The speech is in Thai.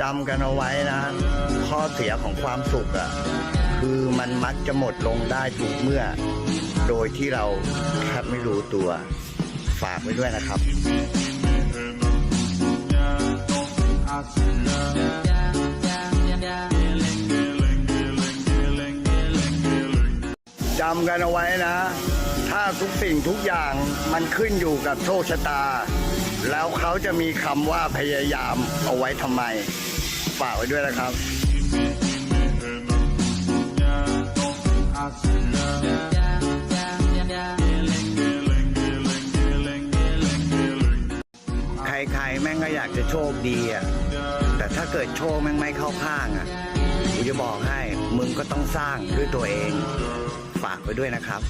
จำกันเอาไว้นะ ข้อเสียของความสุขอะ่ะคือมันมักจะหมดลงได้ทุกเมื่อ โดยที่เราแทบไม่รู้ตัวฝากไว้ด้วยนะครับจำกันเอาไว้นะ ถ้าทุกสิ่งทุกอย่างมันขึ้นอยู่กับโชคชะตา แล้วเขาจะมีคำว่าพยายามเอาไว้ทำไม ฝากไว้ด้วยนะครับ ใครๆ แม่งก็อยากจะโชคดีอะ แต่ถ้าเกิดโชคแม่งไม่เข้าข้างอะกูจะบอกให้ มึงก็ต้องสร้างด้วยตัวเอง ฝากไว้ด้วยนะครับ